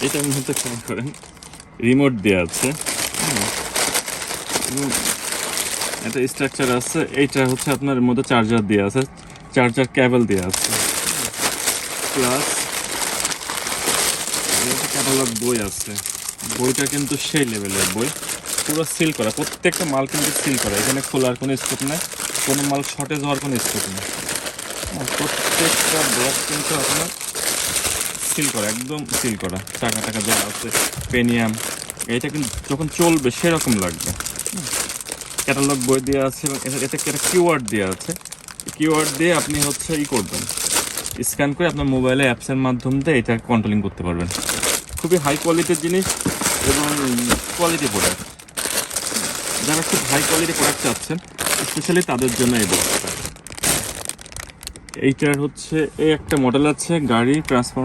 এটার মধ্যে খেয়াল করেন। রিমোট দেওয়া আছে। এবং একটা স্ট্রাকচার আছে। এইটা হচ্ছে আপনার মধ্যে চার্জার দেওয়া আছে। চার্জার কেবল দেওয়া আছে। প্লাস ক্যাটালগ বই আছে। বইটা কিন্তু সেই লেভেলের বই। পুরো সিল করা। প্রত্যেকটা মাল কিন্তু সিল করা। এখানে খোলার কোনো স্কোপ নেই। কোনো মাল শর্টেজ হওয়ার কোনো স্কোপ নেই। হ্যাঁ, প্রত্যেকটা ব্লক কিন্তু আপনার সিল করা, একদম সিল করা। টাকা টাকা যা আছে, পেনিয়াম। এটা কিন্তু যখন চলবে, সেরকম লাগবে। ক্যাটালগ বই দেওয়া আছে, এবং এতে একটা কিওয়ার্ড দেওয়া আছে। কিওয়ার্ড দিয়ে আপনি হচ্ছে ই করবেন। স্ক্যান করে আপনার মোবাইলে অ্যাপসের মাধ্যম দিয়ে এটা কন্ট্রোলিং করতে পারবেন। খুবই হাই কোয়ালিটির জিনিস এবং কোয়ালিটি প্রোডাক্ট যারা খুব হাই কোয়ালিটি প্রোডাক্ট চাচ্ছেন স্পেশালি তাদের জন্য এই এইটার হচ্ছে, এই একটা মডেল আছে, গাড়ি ট্রান্সফর্ম